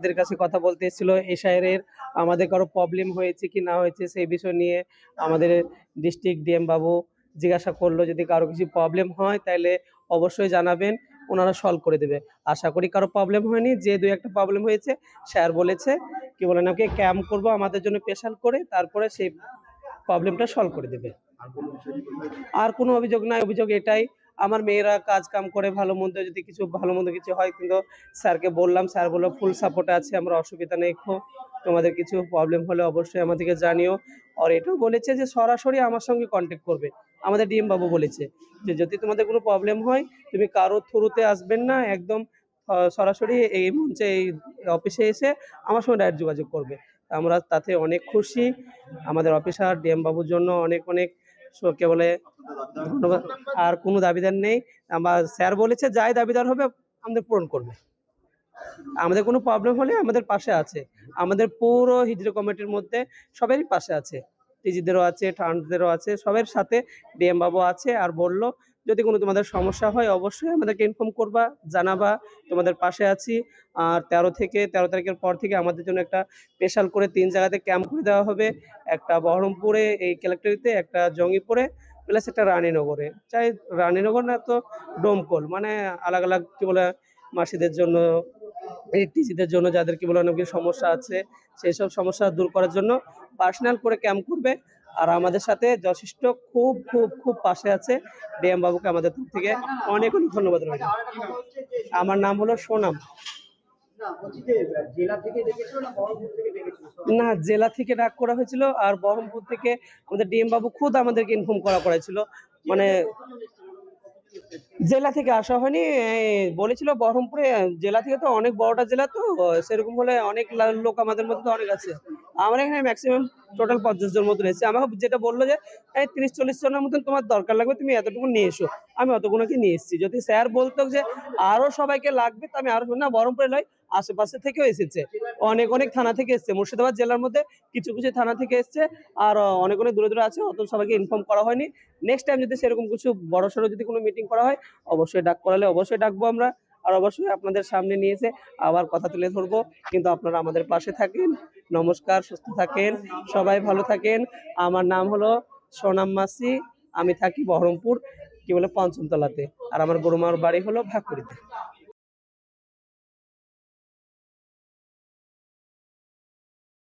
আমাদের কাছে কথা বলতে এসেছিল এশায়ারের আমাদের কারও প্রবলেম হয়েছে কি না হয়েছে সেই বিষয় নিয়ে আমাদের ডিস্ট্রিক্ট ডিএম বাবু জিজ্ঞাসা করল, যদি কারও কিছু প্রবলেম হয় তাহলে অবশ্যই জানাবেন, ওনারা সলভ করে দেবে। আশা করি কারও প্রবলেম হয়নি, যে দু একটা প্রবলেম হয়েছে, স্যার বলেছে, কি বলে ওকে ক্যাম্প করব, আমাদের জন্য স্পেশাল করে, তারপরে সেই প্রবলেমটা সলভ করে দেবে। আর কোনো অভিযোগ নাই, অভিযোগ এটাই আমার মেয়েরা কাজ কাম করে ভালো মন্দ, যদি কিছু ভালো মন্দ কিছু হয়, কিন্তু স্যারকে বললাম, স্যার বলল ফুল সাপোর্ট আছে, আমরা অসুবিধা নেই খো তোমাদের কিছু প্রবলেম হলে অবশ্যই আমাদেরকে জানিও। আর এটাও বলেছে যে সরাসরি আমার সঙ্গে কন্ট্যাক্ট করবে। আমাদের ডিএম বাবু বলেছে যে, যদি তোমাদের কোনো প্রবলেম হয়, তুমি কারও থ্রুতে আসবেন না, একদম সরাসরি এই মঞ্চে, এই অফিসে এসে আমার সঙ্গে ডাইরেক্ট যোগাযোগ করবে। আমরা তাতে অনেক খুশি। আমাদের অফিসার ডিএম বাবুর জন্য অনেক অনেক কে বলে ধন্যবাদ। আর কোনো দাবিদার নেই। আমার স্যার বলেছে, যাই দাবিদার হবে, আমাদের পূরণ করবে। আমাদের কোনো প্রবলেম হলে আমাদের পাশে আছে। আমাদের পুরো হিজড়ে কমিটির মধ্যে সবারই পাশে আছে। টিজিদেরও আছে, ঠান্ডদেরও আছে সবার সাথে ডিএম বাবু আছে আর বলল, যদি কোনো তোমাদের সমস্যা হয়, অবশ্যই আমাদেরকে ইনফর্ম করবা, জানাবা, তোমাদের পাশে আছি। আর তেরো থেকে, তেরো তারিখের পর থেকে আমাদের জন্য একটা স্পেশাল করে তিন জায়গাতে ক্যাম্প করে দেওয়া হবে। একটা বহরমপুরে, এই কালেক্টরিতে একটা জঙ্গিপুরে প্লাস একটা রানীনগরে চাই রানীনগর না তো ডোমকল মানে আলাদা আলাদা কি বলে মাসিদের জন্য টিজিদের জন্য যাদের কি বলে অনেক সমস্যা আছে, সেই সব সমস্যা দূর করার জন্য পার্সোনাল করে ক্যাম্প করবে। আর আমাদের সাথে যথেষ্ট খুব খুব খুব পাশে আছে ডিএম বাবুকে আমাদের তরফ থেকে অনেক অনেক ধন্যবাদ রইল। আমার নাম হলো সোনাম। জেলা থেকে না, জেলা থেকে ডাক করা হয়েছিল আর বহরমপুর থেকে আমাদের ডিএম বাবু খুদ আমাদেরকে ইনফর্ম করা করেছিল। মানে জেলা থেকে আসা হয়নি বলেছিল বহরমপুরে, জেলা থেকে তো অনেক বড়টা জেলা তো, সেরকম হলে অনেক লোক আমাদের মধ্যে তো অনেক আছে। আমার এখানে ম্যাক্সিমাম টোটাল পঞ্চাশ জন মতন এসেছে। আমাকে যেটা বলল যে, এই তিরিশ, চল্লিশ জনের মতন তোমার দরকার লাগবে, তুমি এতটুকু নিয়ে এসো। আমি অতগুলোকে নিয়ে এসেছি। যদি স্যার বলতো যে, আরও সবাইকে লাগবে, তো আমি আরও না, বহরমপুরে নয় আশেপাশে থেকেও এসেছে। অনেক অনেক থানা থেকে এসেছে। মুর্শিদাবাদ জেলার মধ্যে কিছু কিছু থানা থেকে এসেছে আর অনেক অনেক দূরে দূরে আছে। অত সবাইকে ইনফর্ম করা হয়নি। নেক্সট টাইম যদি সেরকম কিছু বড় সড়ো যদি কোনো মিটিং করা হয়, অবশ্যই ডাক করালে অবশ্যই ডাকবো আমরা। আর অবশ্যই আপনাদের সামনে নিয়ে এসে আবার কথা তুলে ধরবো। কিন্তু আপনারা আমাদের পাশে থাকেন। নমস্কার, সুস্থ থাকেন। সবাই ভালো থাকেন। আমার নাম হলো সোনাম মাসি। আমি থাকি বহরমপুর, কি বলে, পঞ্চমতলাতে। আর আমার গরুমার বাড়ি হলো ভাকুড়িতে